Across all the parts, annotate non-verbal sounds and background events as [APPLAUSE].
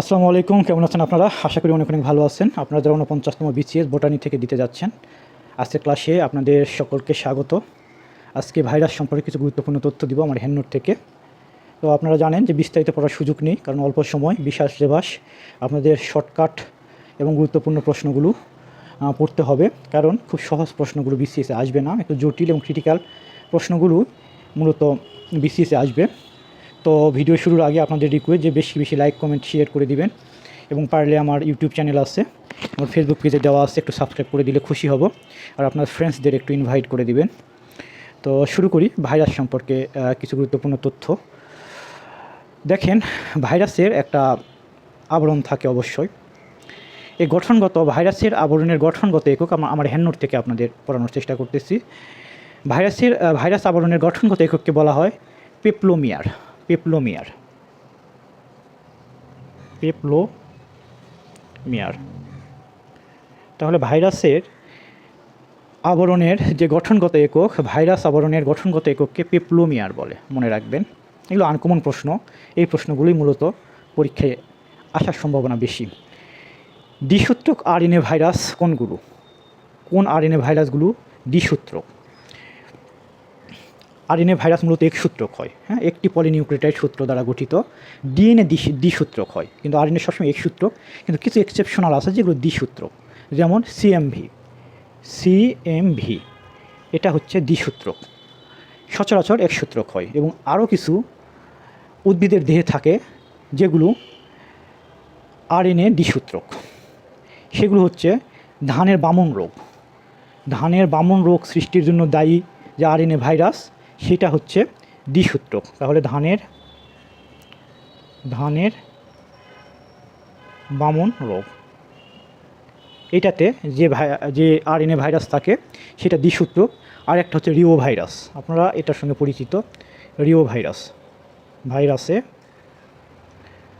আসসালামু আলাইকুম, কেমন আছেন আপনারা? আশা করি অনেক অনেক ভালো আছেন। আপনারা যারা উনপঞ্চাশতম বিসিএস বোটানি থেকে দিতে যাচ্ছেন, আজকের ক্লাসে আপনাদের সকলকে স্বাগত। আজকে ভাইরাস সম্পর্কে কিছু গুরুত্বপূর্ণ তথ্য দিব আমার হ্যান্ডনোট থেকে। তো আপনারা জানেন যে বিস্তারিত পড়ার সুযোগ নেই, কারণ অল্প সময় বিশ্বাস রেবাস আপনাদের শর্টকাট এবং গুরুত্বপূর্ণ প্রশ্নগুলো পড়তে হবে। কারণ খুব সহজ প্রশ্নগুলো বিসিএসে আসবে না, একটু জটিল এবং ক্রিটিক্যাল প্রশ্নগুলো মূলত বিসিএসে আসবে। তো ভিডিও শুরুর আগে আপনাদের রিকোয়েস্ট যে বেশি বেশি লাইক কমেন্ট শেয়ার করে দিবেন এবং পারলে আমার ইউটিউব চ্যানেল আছে। আমার ফেসবুক পেজে দেওয়া আছে, একটু সাবস্ক্রাইব করে দিলে খুশি হব। আর আপনার ফ্রেন্ডসদের একটু ইনভাইট করে দিবেন। তো শুরু করি ভাইরাস সম্পর্কে কিছু গুরুত্বপূর্ণ তথ্য। দেখেন ভাইরাসের একটা আবরণ থাকে অবশ্যই। এই গঠনগত ভাইরাসের আবরণের গঠনগত একক আমার হ্যান্ডনোট থেকে আপনাদের পড়ানোর চেষ্টা করতেছি। ভাইরাসের ভাইরাস আবরণের গঠনগত একককে বলা হয় পেপলোমিয়ার পেপলোমিয়ার। পেপলোমিয়ার। তাহলে ভাইরাসের আবরণের যে গঠনগত একক, ভাইরাস আবরণের গঠনগত একককে পেপলোমিয়ার বলে মনে রাখবেন। এগুলো আনকমন প্রশ্ন। এই প্রশ্নগুলোই মূলত পরীক্ষায় আসার সম্ভাবনা বেশি। দ্বিসূত্রক আরএনএ ভাইরাস কোনগুলো? কোন আরএনএ ভাইরাসগুলো দ্বিসূত্রক? আরএনএ ভাইরাস মূলত এক সূত্রক হয় হ্যাঁ? একটি পলিনিউক্লিওটাইড সূত্র দ্বারা গঠিত। ডিএনএ দ্বিসূত্রক হয়, কিন্তু আরএনএ সবসময় এক সূত্রক, কিন্তু কিছু এক্সেপশনাল আছে যেগুলো দ্বিসূত্রক যেমন সিএমভি সিএমভি এটা হচ্ছে দ্বিসূত্রক সচরাচর এক সূত্রক হয় এবং আরও কিছু উদ্ভিদের দেহে থাকে যেগুলো আরএনএ দ্বিসূত্রক সেগুলো হচ্ছে ধানের বামন রোগ। ধানের বামন রোগ সৃষ্টির জন্য দায়ী যে আরএনএ ভাইরাস সেটা হচ্ছে দ্বিসূত্রক তাহলে ধানের ধানের বামন রোগ এটাতে যে ভাই, যে আর আরএনএ ভাইরাস থাকে, সেটা দ্বিসূত্রক আর একটা হচ্ছে রিও ভাইরাস। আপনারা এটার সঙ্গে পরিচিত। Reo virus. ভাইরাসে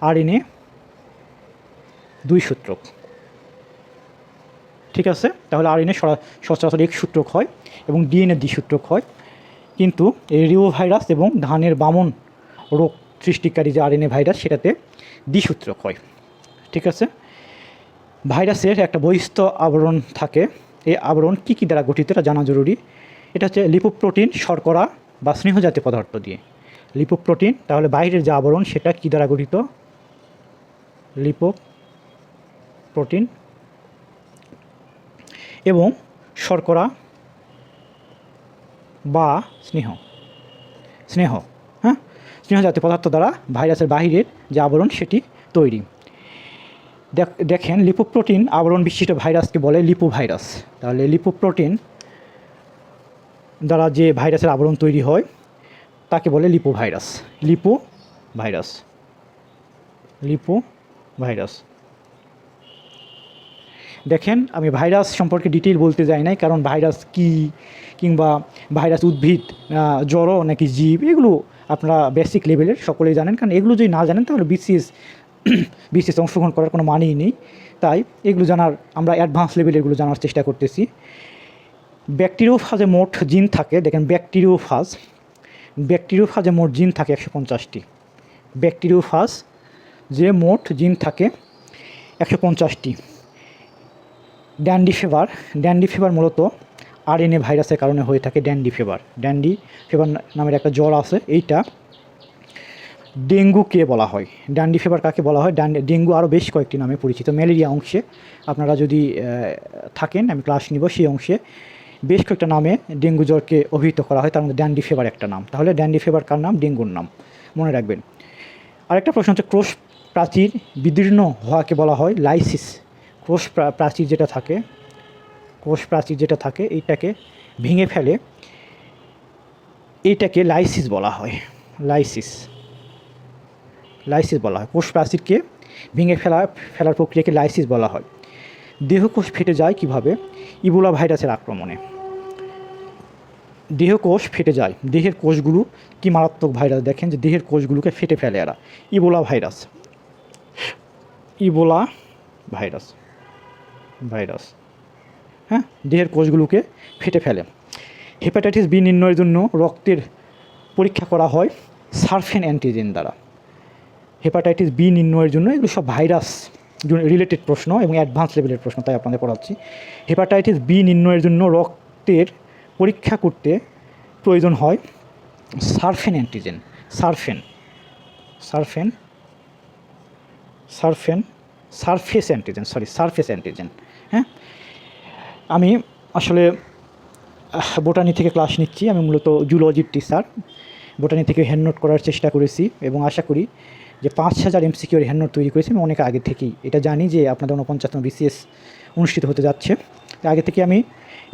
আর আরএনএ দুই সূত্রক ঠিক আছে? তাহলে আর আরএনএ সচরাচর এক সূত্রক হয় এবং ডিএনএ দ্বিসূত্রক হয়। কিন্তু রিও ভাইরাস এবং ধানের বামন রোগ সৃষ্টিকারী যে আরএনএ ভাইরাস, সেটাতে দ্বিসূত্রক হয়। ঠিক আছে? ভাইরাসের একটা বহিস্থ আবরণ থাকে। এই আবরণ কী কী দ্বারা গঠিত, এটা জানা জরুরি। এটা হচ্ছে লিপোপ্রোটিন, শর্করা বা স্নেহজাতীয় পদার্থ দিয়ে। লিপোপ্রোটিন, তাহলে বাইরের যে আবরণ, সেটা কী দ্বারা গঠিত? লিপো প্রোটিন এবং শর্করা বা স্নেহ। স্নেহ হ্যাঁ? স্নেহ জাতীয় পদার্থ দ্বারা ভাইরাসের বাহিরের যে আবরণ সেটি তৈরি। দেখ- দেখেন, লিপোপ্রোটিন আবরণ বিশিষ্ট ভাইরাসকে বলে লিপো ভাইরাস তাহলে লিপোপ্রোটিন দ্বারা যে ভাইরাসের আবরণ তৈরি হয়, তাকে বলে lipo virus lipo virus lipo virus দেখেন, আমি ভাইরাস সম্পর্কে ডিটেল বলতে যাই নাই, কারণ ভাইরাস কি কিংবা ভাইরাস উদ্ভিদ জ্বর নাকি জীব, এগুলো আপনারা বেসিক লেভেলের সকলেই জানেন। কারণ এগুলো যদি না জানেন, তাহলে বিসিএস বিসিএস [COUGHS] অংশগ্রহণ করার কোনো মানেই নেই। তাই এগুলো জানার, আমরা অ্যাডভান্স লেভেলে এগুলো জানার চেষ্টা করতেছি। ব্যাকটেরিওফাজে মোট জিন থাকে, দেখেন ব্যাকটেরিওফাজ ব্যাকটেরিওফাজে মোট জিন থাকে একশো পঞ্চাশটি। ব্যাকটেরিওফাজ যে মোট জিন থাকে একশো পঞ্চাশটি। ড্যান্ডি ফিভার ড্যান্ডি ফিভার মূলত আরএনএ ভাইরাসের কারণে হয়ে থাকে ড্যান্ডি ফিভার ড্যান্ডি ফিভার নামের একটা জ্বর আছে, এইটা ডেঙ্গুকে বলা হয়। ড্যান্ডি ফিভার কাকে বলা হয়? ডেঙ্গু আরও বেশ কয়েকটি নামে পরিচিত। ম্যালেরিয়া অংশে আপনারা যদি থাকেন, আমি ক্লাস নিব, সেই অংশে বেশ কয়েকটা নামে ডেঙ্গু জ্বরকে অভিহিত করা হয়। তার মধ্যে ড্যান্ডি ফিভার একটা নাম। তাহলে ড্যান্ডি ফিভার কার নাম? ডেঙ্গুর নাম। মনে রাখবেন। আরেকটা প্রশ্ন হচ্ছে, ক্রোশ প্রাচীর বিদীর্ণ হওয়াকে বলা হয়, লাইসিস। প্রা- প্রাচীর যেটা থাকে, কোষ প্রাচীর যেটা থাকে, এইটাকে ভেঙে ফেলে এইটাকে লাইসিস বলা হয়, লাইসিস। লাইসিস বলা হয়। কোষ প্রাচীরকে ভেঙে ফেলা, ফেলার প্রক্রিয়াকে লাইসিস বলা হয়। দেহকোষ ফেটে যায় কীভাবে? ইবোলা ভাইরাসের আক্রমণে। দেহকোষ ফেটে যায়। দেহের কোষগুলো কি মারাত্মক ভাইরাস দেখেন? যে দেহের কোষগুলোকে ফেটে ফেলে এরা। Ebola virus. Ebola virus. Virus. হ্যাঁ? দেহের কোষগুলোকে ফেটে ফেলে। হেপাটাইটিস বি নির্ণয়ের জন্য রক্তের পরীক্ষা করা হয় সার্ফেন অ্যান্টিজেন দ্বারা। হেপাটাইটিস বি নির্ণয়ের জন্য এগুলো সব ভাইরাস রিলেটেড প্রশ্ন এবং অ্যাডভান্স লেভেলের প্রশ্ন, তাই আপনাদের পড়াচ্ছি। হেপাটাইটিস বি নির্ণয়ের জন্য রক্তের পরীক্ষা করতে প্রয়োজন হয় surface antigen, surface surface surface, surface antigen, sorry, surface antigen. হ্যাঁ? আমি আসলে বোটানি থেকে ক্লাস নিচ্ছি। আমি মূলত জুলজির টিচার বোটানি থেকে হ্যান্ড নোট করার চেষ্টা করেছি এবং আশা করি যে পাঁচ হাজার এমসিকিউর হ্যান্ড নোট তৈরি করেছি। আমি অনেক আগে থেকেই। এটা জানি যে আপনাদের উনপঞ্চাশতম বিসিএস অনুষ্ঠিত হতে যাচ্ছে। আগে থেকে আমি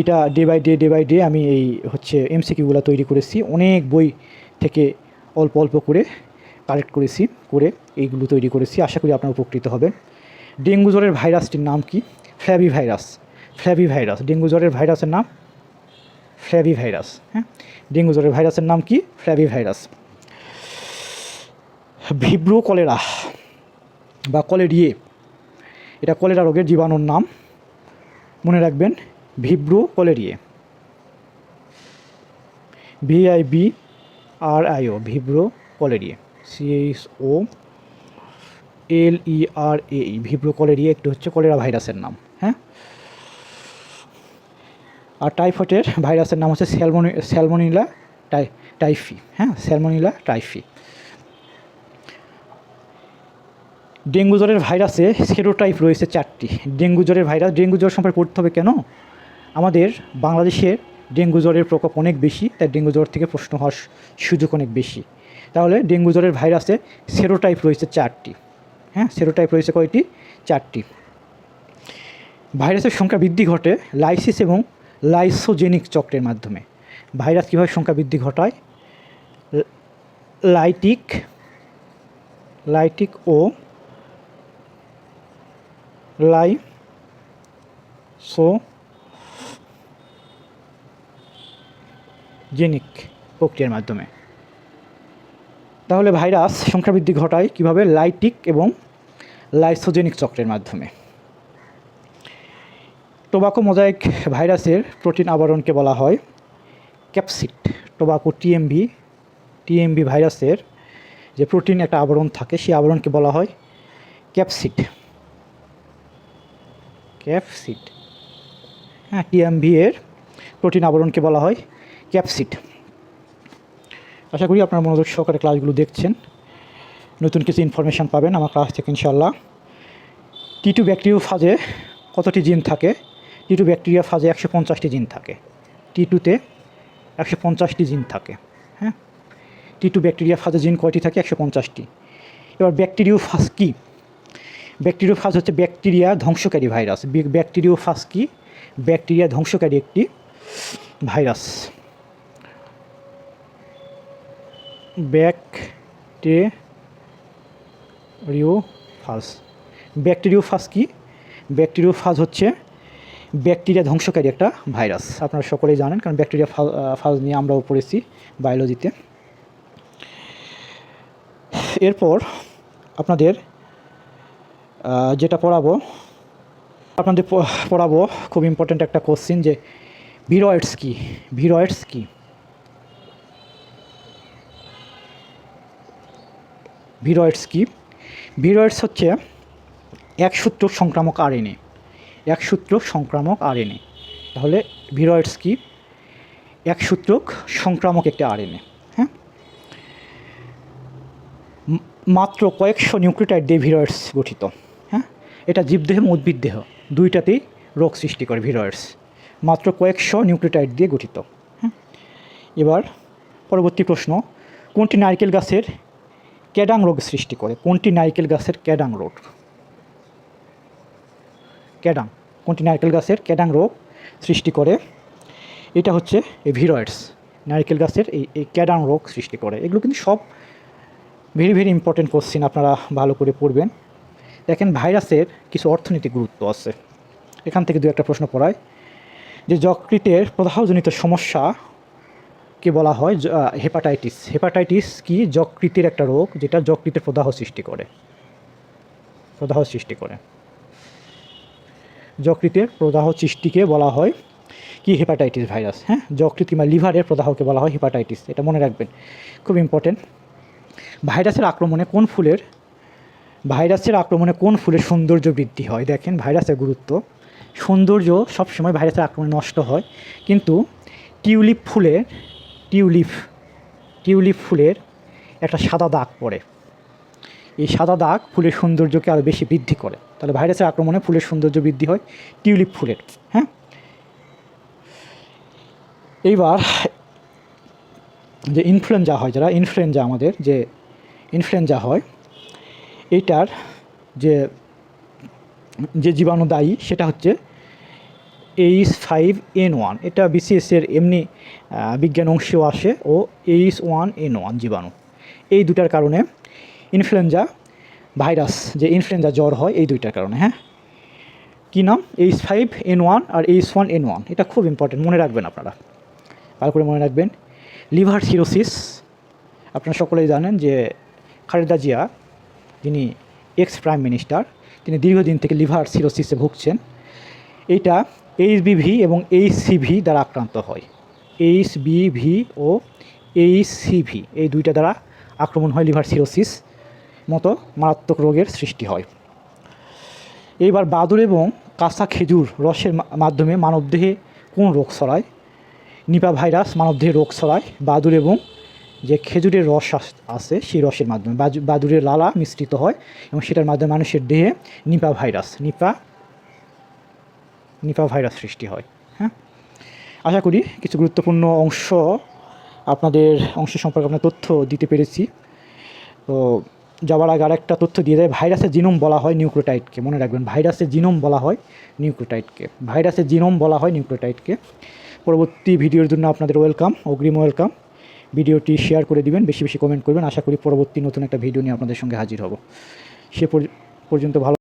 এটা day by day day by day আমি এই হচ্ছে এমসিকিউগুলো তৈরি করেছি। অনেক বই থেকে অল্প অল্প করে কালেক্ট করেছি, করে এইগুলো তৈরি করেছি। আশা করি আপনারা উপকৃত হবেন। ডেঙ্গু জ্বরের ভাইরাসটির নাম কি? Flavi virus flavi virus dengue জ্বরের ভাইরাসের নাম? ফ্ল্যাবি ভাইরাস হ্যাঁ? ডেঙ্গু জ্বরের ভাইরাসের নাম কি? ফ্ল্যাবি ভাইরাস ভিব্রো কলেরা বা কলেরিয়ে। এটা কলেরা রোগের জীবাণুর নাম। মনে রাখবেন ভিব্রো কলেরিয়ে ভিআইবি আর আইও ভিব্রো কলেরিয়ে সিএইচ ও এল ই আর এ ভিব্রো কলেরিয়ে একটু হচ্ছে কলেরা ভাইরাসের নাম। হ্যাঁ? আর টাইফয়েডের ভাইরাসের নাম হচ্ছে স্যালমনি, স্যালমোনিলা টাই, টাইফি হ্যাঁ? স্যালমোনিলা টাইফি। ডেঙ্গু জ্বরের ভাইরাসে সেরোটাইপ রয়েছে চারটি। ডেঙ্গু জ্বরের ভাইরাস, ডেঙ্গু জ্বর সম্পর্কে পড়তে হবে কেন? আমাদের বাংলাদেশের ডেঙ্গু জ্বরের প্রকোপ অনেক বেশি, তাই ডেঙ্গু জ্বর থেকে প্রশ্ন হওয়ার সুযোগ অনেক বেশি। তাহলে ডেঙ্গু জ্বরের ভাইরাসে সেরোটাইপ রয়েছে চারটি। হ্যাঁ? সেরোটাইপ রয়েছে কয়টি? চারটি। ভাইরাসের সংখ্যা বৃদ্ধি ঘটে লাইসিস এবং লাইসোজেনিক চক্রের মাধ্যমে। ভাইরাস কীভাবে সংখ্যা বৃদ্ধি ঘটায়? লাইটিক লাইটিক ও লাই সো জেনিক প্রক্রিয়ার মাধ্যমে। তাহলে ভাইরাস সংখ্যা বৃদ্ধি ঘটায় কীভাবে? লাইটিক এবং লাইসোজেনিক চক্রের মাধ্যমে। টোবাকো মোজাইক ভাইরাসের প্রোটিন আবরণকে বলা হয় ক্যাপসিড। টোবাকো টিএমভি টিএমভি ভাইরাসের যে প্রোটিন একটা আবরণ থাকে, সেই আবরণকে বলা হয় ক্যাপসিড। ক্যাপসিড। হ্যাঁ টিএমভি এর প্রোটিন আবরণকে বলা হয় ক্যাপসিড। আশা করি আপনারা মনোযোগ সহকারে ক্লাসগুলো দেখছেন। নতুন কিছু ইনফরমেশান পাবেন আমার ক্লাস থেকে ইনশাল্লাহ টি টু ব্যাকটেরিয়া ফাজে কতটি জিন থাকে? টি টু ব্যাকটেরিয়া ফাজে একশো পঞ্চাশটি জিন থাকে। টি টুতে একশো পঞ্চাশটি জিন থাকে হ্যাঁ? টি টু ব্যাকটেরিয়া ফাজে জিন কয়টি থাকে? একশো পঞ্চাশটি। এবার ব্যাকটেরিও ফাজ কী? ব্যাকটেরিও ফাজ হচ্ছে ব্যাকটেরিয়া ধ্বংসকারী ভাইরাস ব্যাকটেরিও ফাজ কি? ব্যাকটেরিয়া ধ্বংসকারী একটি ভাইরাস ব্যাকটেরিওফাজ ব্যাকটেরিওফাজ কি? ব্যাকটেরিওফাজ হচ্ছে ব্যাকটেরিয়া ধ্বংসকারী একটা ভাইরাস। আপনারা সকলেই জানেন, কারণ ব্যাকটেরিয়া ফাজ নিয়ে আমরাও পড়েছি বায়োলজিতে। এরপর আপনাদের যেটা পড়াবো, আপনাদের পড়াবো খুব ইম্পর্ট্যান্ট একটা কোশ্চিন যে ভিরয়েডস কি? ভিরয়েডস কি? ভিরয়েডস কি? ভিরয়েডস হচ্ছে এক একসূত্র সংক্রামক আরএনএ একসূত্র সংক্রামক আর আরএনএ। তাহলে ভিরয়েডস কি? একসূত্রক সংক্রামক একটি আরএনএ হ্যাঁ? মাত্র কয়েকশো নিউক্লিওটাইড দিয়ে ভিরয়েডস গঠিত হ্যাঁ? এটা জীবদেহ এবং উদ্ভিদ দেহ দুইটাতেই রোগ সৃষ্টি করে ভিরয়েডস। মাত্র কয়েকশো নিউক্লিটাইড দিয়ে গঠিত হ্যাঁ? এবার পরবর্তী প্রশ্ন, কোনটি নারকেল গাছের ক্যাডাং রোগ সৃষ্টি করে? কোনটি নারকেল গাছের ক্যাডাং রোগ? ক্যাডাং, কোনটি নারকেল গাছের ক্যাডাং রোগ সৃষ্টি করে? এটা হচ্ছে এই ভিরয়েডস, নারকেল গাছের এই এই ক্যাডাং রোগ সৃষ্টি করে। এগুলো কিন্তু সব ভেরি ভেরি ইম্পর্টেন্ট কোশ্চিন আপনারা ভালো করে পড়বেন। দেখেন, ভাইরাসের কিছু অর্থনৈতিক গুরুত্ব আছে। এখান থেকে দু একটা প্রশ্ন পড়ায়। যে যকৃতের প্রদাহজনিত সমস্যা কে বলা হয়? হেপাটাইটিস। হেপাটাইটিস কি যকৃতের একটা রোগ? যেটা যকৃতের প্রদাহ সৃষ্টি করে। প্রদাহ সৃষ্টি করে। যকৃতের প্রদাহ সৃষ্টিকে বলা হয় কি হেপাটাইটিস ভাইরাস হ্যাঁ? যকৃত কিংবা লিভারের প্রদাহকে বলা হয় হেপাটাইটিস এটা মনে রাখবেন। খুব ইম্পর্টেন্ট ভাইরাসের আক্রমণে কোন ফুলের, ভাইরাসের আক্রমণে কোন ফুলের সৌন্দর্য বৃদ্ধি হয়? দেখেন, ভাইরাসের গুরুত্ব। সৌন্দর্য সবসময় ভাইরাসের আক্রমণে নষ্ট হয়। কিন্তু টিউলিপ ফুলের টিউলিপ টিউলিপ ফুলের একটা সাদা দাগ পড়ে। এই সাদা দাগ ফুলের সৌন্দর্যকে আরও বেশি বৃদ্ধি করে। তাহলে ভাইরাসের আক্রমণে ফুলের সৌন্দর্য বৃদ্ধি হয় টিউলিপ ফুলের হ্যাঁ? এইবার যে ইনফ্লুয়েঞ্জা হয়, যারা ইনফ্লুয়েঞ্জা আমাদের, যে ইনফ্লুয়েঞ্জা হয়, এইটার যে যে জীবাণু দায়ী সেটা হচ্ছে এইচ ফাইভ এন ওয়ান এটা বিসিএসের এমনি বিজ্ঞান অংশেও আসে, ও এইচ ওয়ান এন ওয়ান জীবাণু। এই দুটার কারণে ইনফ্লুয়েঞ্জা ভাইরাস যে ইনফ্লুয়েঞ্জা জ্বর হয়, এই দুইটার কারণে হ্যাঁ? কী নাম? এইচ ফাইভ এন ওয়ান আর এইচ ওয়ান এন ওয়ান এটা খুব ইম্পর্টেন্ট মনে রাখবেন আপনারা। ভালো করে মনে রাখবেন। লিভার সিরোসিস, আপনারা সকলেই জানেন যে খালেদা জিয়া, যিনি এক্স প্রাইম মিনিস্টার তিনি দীর্ঘদিন থেকে লিভার সিরোসিসে ভুগছেন। এইটা এইচ এইচবিভি এবং এইচসিভি দ্বারা আক্রান্ত হয়। এইচ এইচবিভি ও এইচসিভি এই দুইটা দ্বারা আক্রমণ হয় লিভার সিরোসিস। মতো মারাত্মক রোগের সৃষ্টি হয়। এইবার বাদুর এবং কাঁচা খেজুর রসের মাধ্যমে মানবদেহে কোন রোগ ছড়ায়? নিপা ভাইরাস মানবদেহে রোগ ছড়ায়। বাদুর এবং যে খেজুরের রস আছে, সেই রসের মাধ্যমে। বাদুরের লালা মিশ্রিত হয় এবং সেটার মাধ্যমে মানুষের দেহে Nipah virus, Nipah Nipah virus সৃষ্টি হয় হ্যাঁ? আশা করি কিছু গুরুত্বপূর্ণ অংশ আপনাদের, অংশ সম্পর্কে আপনার তথ্য দিতে পেরেছি। তো যাওয়ার আগে আরেকটা তথ্য দিয়ে দেয়, ভাইরাসের জিনোম বলা হয় নিউক্লিওটাইডকে। মনে রাখবেন, ভাইরাসের জিনোম বলা হয় নিউক্লিওটাইডকে। ভাইরাসের জিনোম বলা হয় নিউক্লিওটাইডকে। পরবর্তী ভিডিওর জন্য আপনাদের ওয়েলকাম, অগ্রিম ওয়েলকাম। ভিডিওটি শেয়ার করে দিবেন, বেশি বেশি কমেন্ট করবেন। আশা করি পরবর্তী নতুন একটা ভিডিও নিয়ে আপনাদের সঙ্গে হাজির হব। সে পর্য- পর্যন্ত ভালো